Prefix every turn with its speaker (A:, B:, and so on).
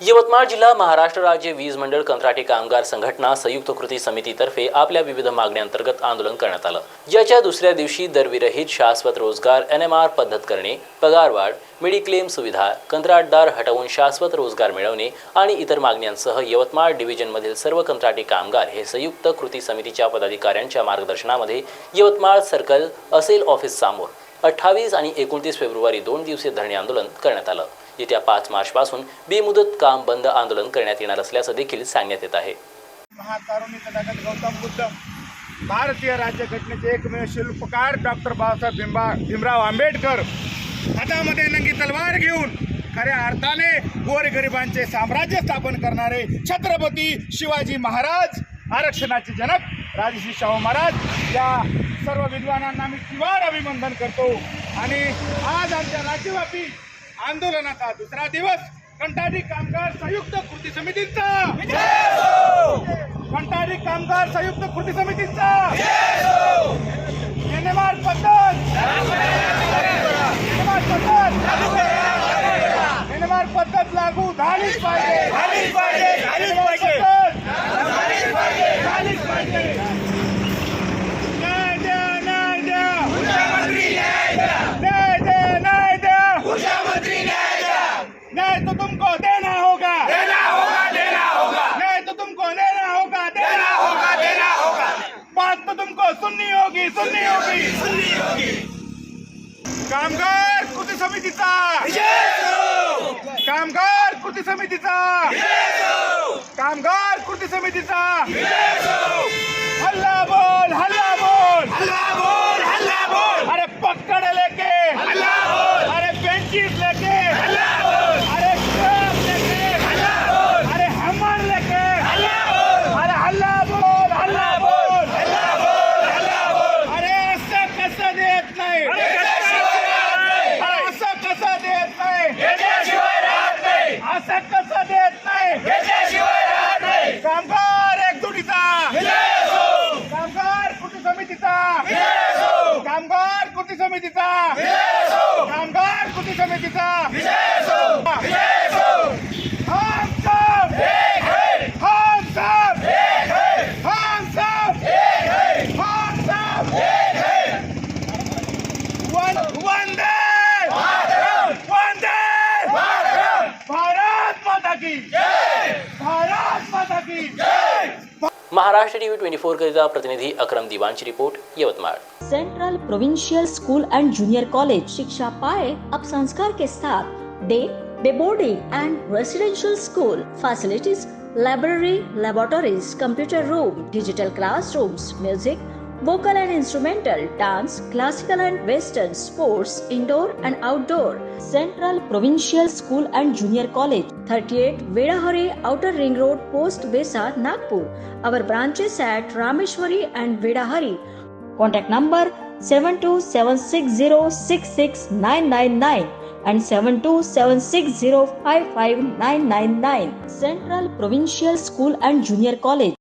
A: यवतमाळ जिल्हा महाराष्ट्र राज्य वीज मंडळ कंत्राटी कामगार संघटना संयुक्त कृती समितीतर्फे आपल्या विविध मागण्यांतर्गत आंदोलन करण्यात आलं. ज्याच्या दुसऱ्या दिवशी दरविरहित शाश्वत रोजगार एन एम आर पद्धत करणे पगारवाढ मेडिक्लेम सुविधा कंत्राटदार हटवून शाश्वत रोजगार मिळवणे आणि इतर मागण्यांसह यवतमाळ डिव्हिजनमधील सर्व कंत्राटी कामगार हे संयुक्त कृती समितीच्या पदाधिकाऱ्यांच्या मार्गदर्शनामध्ये यवतमाळ सर्कल असेल ऑफिस समोर अठ्ठावीस आणि एकोणतीस फेब्रुवारी दोन दिवसीय धरणे आंदोलन करण्यात आलं. येत्या पाच मार्चपासून बेमुदत काम बंद आंदोलन करण्यात येणार असल्याचं देखील सांगण्यात येत आहे.
B: महाकारुणी तथागत गौतम बुद्ध भारतीय राज्यघटनेचे एकमेव शिल्पकार डॉक्टर बाबासाहेब भीमबा भीमराव आंबेडकर हातामध्ये नंगी तलवार घेऊन खऱ्या अर्थाने गोरगरिबांचे साम्राज्य स्थापन करणारे छत्रपती शिवाजी महाराज आरक्षणाचे जनक राजश्री शाहू महाराज या सर्व विद्वानांना मी किवार अभिनंदन करतो. आणि आज आमच्या राज्यव्यापी आंदोलनाचा दुसरा दिवस कंटारी कामगार संयुक्त कृती समितीचा. कंटारी कामगार संयुक्त कृती समितीचा. धन्यवाद पद्धत धन्यवाद पद्धत पद्धत लागू झालीच पाहिजे. न्याय तो तुमको देना होगा। देना होगा देना होगा। न्याय तो तुमको देना होगा देना होगा। देना होगा। बात तो तुमको सुननी होगी सुननी होगी सुननी होगी। कामगार कृती समितीचा कामगार कृती समितीचा कामगार कृती समितीचा देत नाही. कामगार एकजुटीचा. कामगार कृती समितीचा. कामगार कृती समितीचा. कामगार कृती समितीचा.
A: महाराष्ट्र ट्वेंटी फोर करिता प्रतिनिधी Akram दिवानची report Yavatmal
C: central provincial school and junior college शिक्षा पाए अब संस्कार के साथ day day boarding and residential school facilities library laboratories computer room digital classrooms music vocal and instrumental, dance, classical and western sports, indoor and outdoor central provincial school and junior college 38 vedahari outer ring road post besa nagpur our branches at rameshwari and vedahari Contact number 7276066999 and 7276055999. Central Provincial School and Junior College.